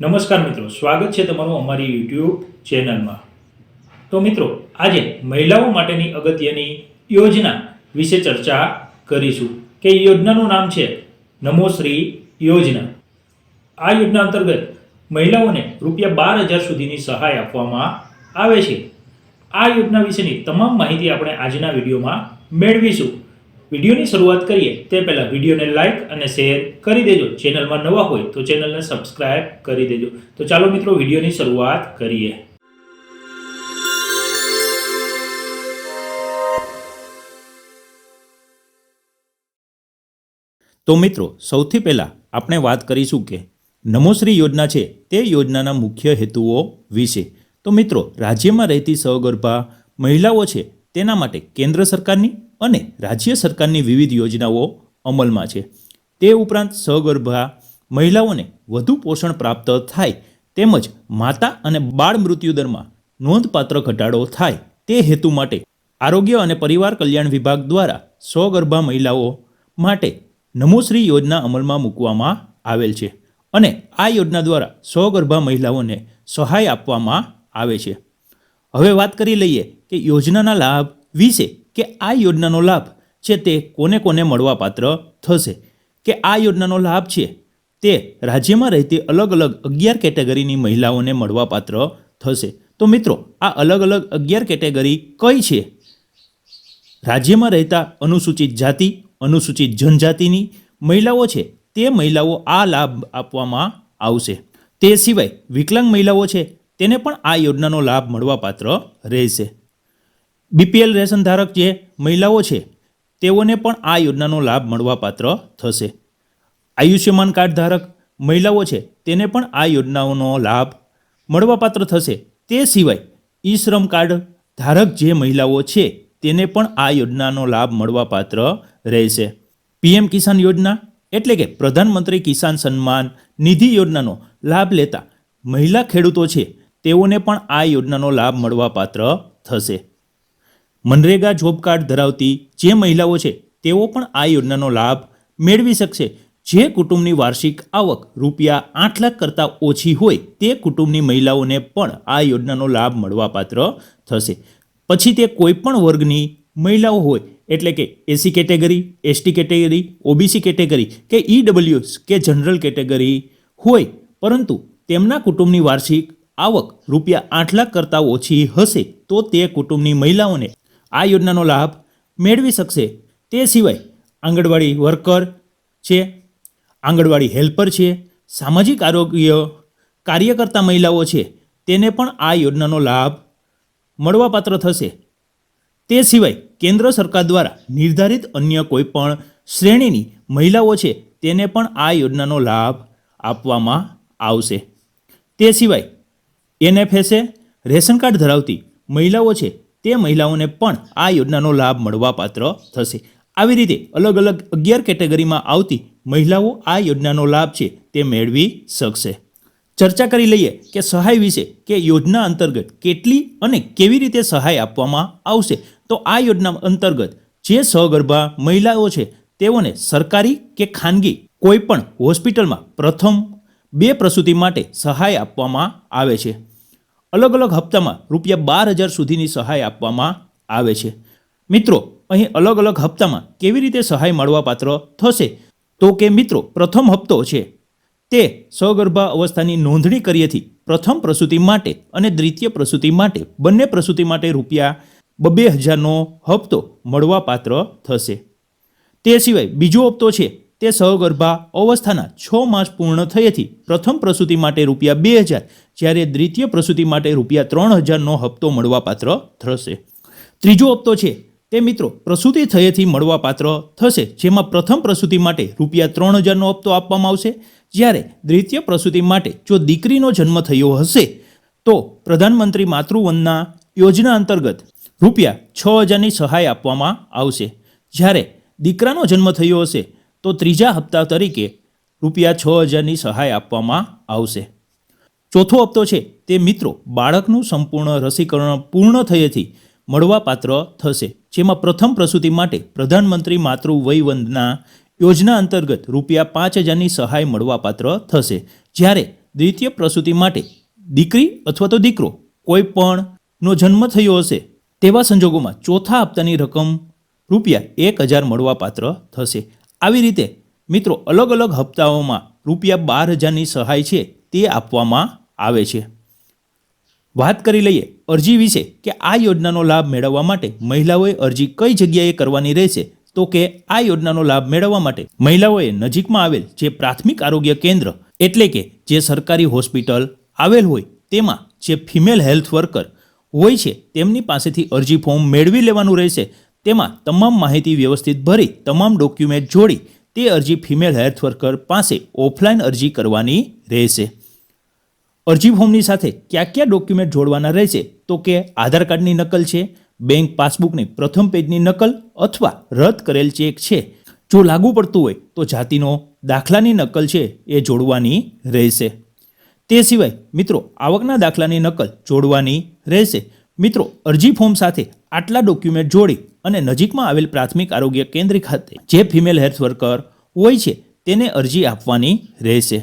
નમસ્કાર મિત્રો, સ્વાગત છે તમારું અમારી યુટ્યુબ ચેનલમાં. તો મિત્રો, આજે મહિલાઓ માટેની અગત્યની યોજના વિશે ચર્ચા કરીશું કે યોજનાનું નામ છે નમોશ્રી યોજના. આ યોજના અંતર્ગત મહિલાઓને રૂપિયા બાર હજાર સુધીની સહાય આપવામાં આવે છે. આ યોજના વિશેની તમામ માહિતી આપણે આજના વિડીયોમાં મેળવીશું. વિડીયોની શરૂઆત કરીએ તે પહેલાં વિડીયોને લાઇક અને શેર કરી દેજો. ચેનલમાં નવા હોય તો ચેનલને સબસ્ક્રાઇબ કરી દેજો. તો ચાલો મિત્રો વિડીયોની શરૂઆત કરીએ. તો મિત્રો, સૌથી પહેલાં આપણે વાત કરીશું કે નમોશ્રી યોજના છે તે યોજનાના મુખ્ય હેતુઓ વિશે. તો મિત્રો, રાજ્યમાં રહેતી સગર્ભા મહિલાઓ છે તેના માટે કેન્દ્ર સરકારની અને રાજ્ય સરકારની વિવિધ યોજનાઓ અમલમાં છે. તે ઉપરાંત સગર્ભા મહિલાઓને વધુ પોષણ પ્રાપ્ત થાય તેમજ માતા અને બાળ મૃત્યુ દરમાં નોંધપાત્ર ઘટાડો થાય તે હેતુ માટે આરોગ્ય અને પરિવાર કલ્યાણ વિભાગ દ્વારા સગર્ભા મહિલાઓ માટે નમોશ્રી યોજના અમલમાં મૂકવામાં આવેલ છે અને આ યોજના દ્વારા સગર્ભા મહિલાઓને સહાય આપવામાં આવે છે. હવે વાત કરી લઈએ કે યોજનાના લાભ વિશે કે આ યોજનાનો લાભ છે તે કોને કોને મળવાપાત્ર થશે? કે આ યોજનાનો લાભ છે તે રાજ્યમાં રહેતી અલગ અલગ અગિયાર કેટેગરીની મહિલાઓને મળવાપાત્ર થશે? તો મિત્રો, આ અલગ અલગ અગિયાર કેટેગરી કઈ છે? રાજ્યમાં રહેતા અનુસૂચિત જાતિ, અનુસૂચિત જનજાતિની મહિલાઓ છે. તે મહિલાઓ આ લાભ આપવામાં આવશે. તે સિવાય વિકલાંગ મહિલાઓ છે. તેને પણ આ યોજનાનો લાભ મળવાપાત્ર રહેશે. બીપીએલ રેશન ધારક જે મહિલાઓ છે, તેઓને પણ આ યોજનાનો લાભ મળવાપાત્ર થશે. આયુષ્યમાન કાર્ડ ધારક મહિલાઓ છે, તેને પણ આ યોજનાઓનો લાભ મળવાપાત્ર થશે. તે સિવાય ઈ શ્રમ કાર્ડ ધારક જે મહિલાઓ છે, તેને પણ આ યોજનાનો લાભ મળવાપાત્ર રહેશે. પીએમ કિસાન યોજના એટલે કે પ્રધાનમંત્રી કિસાન સન્માન નિધિ યોજનાનો લાભ લેતા મહિલા ખેડૂતો છે, તેઓને પણ આ યોજનાનો લાભ મળવાપાત્ર થશે. મનરેગા જોબ કાર્ડ ધરાવતી જે મહિલાઓ છે, તેઓ પણ આ યોજનાનો લાભ મેળવી શકશે. જે કુટુંબની વાર્ષિક આવક રૂપિયા આઠ લાખ કરતાં ઓછી હોય, તે કુટુંબની મહિલાઓને પણ આ યોજનાનો લાભ મળવાપાત્ર થશે. પછી તે કોઈપણ વર્ગની મહિલાઓ હોય, એટલે કે SC category ST category OBC category કે ઈડબ્લ્યુએસ કે જનરલ કેટેગરી હોય, પરંતુ તેમના કુટુંબની વાર્ષિક આવક રૂપિયા આઠ લાખ કરતાં ઓછી હશે, તો તે કુટુંબની મહિલાઓને આ યોજનાનો લાભ મેળવી શકશે. તે સિવાય આંગણવાડી વર્કર છે, આંગણવાડી હેલ્પર છે, સામાજિક આરોગ્ય કાર્યકર્તા મહિલાઓ છે, તેને પણ આ યોજનાનો લાભ મળવાપાત્ર થશે. તે સિવાય કેન્દ્ર સરકાર દ્વારા નિર્ધારિત અન્ય કોઈપણ શ્રેણીની મહિલાઓ છે, તેને પણ આ યોજનાનો લાભ આપવામાં આવશે. તે સિવાય એનએફએસએ રેશન કાર્ડ ધરાવતી મહિલાઓ છે તે મહિલાઓને પણ આ યોજનાનો લાભ મળવાપાત્ર થશે. આવી રીતે અલગ અલગ અગિયાર કેટેગરીમાં આવતી મહિલાઓ આ યોજનાનો લાભ છે તે મેળવી શકશે. ચર્ચા કરી લઈએ કે સહાય વિશે કે યોજના અંતર્ગત કેટલી અને કેવી રીતે સહાય આપવામાં આવશે. તો આ યોજના અંતર્ગત જે સગર્ભા મહિલાઓ છે તેઓને સરકારી કે ખાનગી કોઈ પણ હોસ્પિટલમાં પ્રથમ બે પ્રસૂતિ માટે સહાય આપવામાં આવે છે. અલગ અલગ હપ્તામાં રૂપિયા બાર હજાર સુધીની સહાય આપવામાં આવે છે. મિત્રો, અહીં અલગ અલગ હપ્તામાં કેવી રીતે સહાય મળવાપાત્ર થશે? તો કે મિત્રો, પ્રથમ હપ્તો છે. તે સગર્ભા અવસ્થાની નોંધણી કરીએથી પ્રથમ પ્રસૂતિ માટે અને દ્વિતીય પ્રસૂતિ માટે, બંને પ્રસૂતિ માટે રૂપિયા બબ્બે હજારનો હપ્તો મળવાપાત્ર થશે. તે સિવાય બીજો હપ્તો છે. તે સહગર્ભા અવસ્થાના છ માસ પૂર્ણ થયેથી પ્રથમ પ્રસૂતિ માટે રૂપિયા બે હજાર, જ્યારે દ્વિતીય પ્રસૂતિ માટે રૂપિયા ત્રણ હજારનો હપ્તો મળવાપાત્ર થશે. ત્રીજો હપ્તો છે, તે મિત્રો પ્રસૂતિ થયેથી મળવાપાત્ર થશે, જેમાં પ્રથમ પ્રસૂતિ માટે રૂપિયા ત્રણ હજારનો હપ્તો આપવામાં આવશે. જ્યારે દ્વિતીય પ્રસૂતિ માટે જો દીકરીનો જન્મ થયો હશે, તો પ્રધાનમંત્રી માતૃવંદના યોજના અંતર્ગત રૂપિયા છ હજારની સહાય આપવામાં આવશે. જ્યારે દીકરાનો જન્મ થયો હશે તો ત્રીજા હપ્તા તરીકે રૂપિયા છ હજારની સહાય આપવામાં આવશે. ચોથો હપ્તો છે, તે મિત્રો બાળકનું સંપૂર્ણ રસીકરણ પૂર્ણ થયેથી મળવાપાત્ર થશે, જેમાં પ્રથમ પ્રસૂતિ માટે પ્રધાનમંત્રી માતૃ વયવંદના યોજના અંતર્ગત રૂપિયા પાંચ હજારની સહાય મળવાપાત્ર થશે. જ્યારે દ્વિતીય પ્રસૂતિ માટે દીકરી અથવા તો દીકરો કોઈ પણનો જન્મ થયો હશે, તેવા સંજોગોમાં ચોથા હપ્તાની રકમ રૂપિયા એક હજાર મળવાપાત્ર થશે. આવી રીતે મિત્રો અલગ અલગ હપ્તાઓમાં રૂપિયા બાર હજારની સહાય છે તે આપવામાં આવે છે. વાત કરી લઈએ અરજી વિશે કે આ યોજનાનો લાભ મેળવવા માટે મહિલાઓએ અરજી કઈ જગ્યાએ કરવાની રહેશે? તો કે આ યોજનાનો લાભ મેળવવા માટે મહિલાઓએ નજીકમાં આવેલ જે પ્રાથમિક આરોગ્ય કેન્દ્ર એટલે કે જે સરકારી હોસ્પિટલ આવેલ હોય તેમાં જે ફિમેલ હેલ્થ વર્કર હોય છે તેમની પાસેથી અરજી ફોર્મ મેળવી લેવાનું રહેશે. તેમાં તમામ માહિતી વ્યવસ્થિત ભરી, તમામ ડોક્યુમેન્ટ જોડી, તે અરજી ફિમેલ હેલ્થ વર્કર પાસે ઓફલાઈન અરજી કરવાની રહેશે. અરજી ફોર્મની સાથે કયા કયા ડોક્યુમેન્ટ જોડવાના રહેશે? તો કે આધાર કાર્ડની નકલ છે, બેંક પાસબુકની પ્રથમ પેજની નકલ અથવા રદ કરેલ ચેક છે. જો લાગુ પડતું હોય તો જાતિનો દાખલાની નકલ છે એ જોડવાની રહેશે. તે સિવાય મિત્રો, આવકના દાખલાની નકલ જોડવાની રહેશે. મિત્રો, અરજી ફોર્મ સાથે આટલા ડોક્યુમેન્ટ જોડી અને નજીકમાં આવેલ પ્રાથમિક આરોગ્ય કેન્દ્ર ખાતે જે ફિમેલ હેલ્થ વર્કર હોય છે, તેને અરજી આપવાની રહેશે.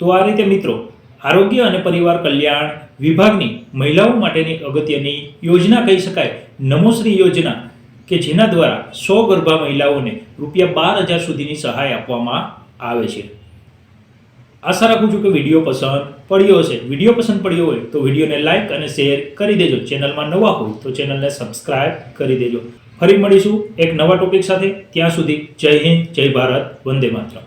તો આ રીતે મિત્રો, આરોગ્ય અને પરિવાર કલ્યાણ વિભાગની મહિલાઓ માટેની અગત્યની યોજના કહી શકાય. નમોશ્રી યોજના, કે જેના દ્વારા સો ગર્ભા મહિલાઓને રૂપિયા બાર હજાર સુધીની સહાય આપવામાં આવે છે. આશા રાખું છું કે વીડિયો પસંદ પડ્યો હશે. વીડિયો પસંદ પડ્યો હોય તો વિડીયોને લાઇક અને શેર કરી દેજો. ચેનલમાં નવા હોય તો ચેનલને સબસ્ક્રાઇબ કરી દેજો. ફરી મળીશું એક નવા ટોપિક સાથે. ત્યાં સુધી જય હિન્દ, જય ભારત, વંદે માતરમ.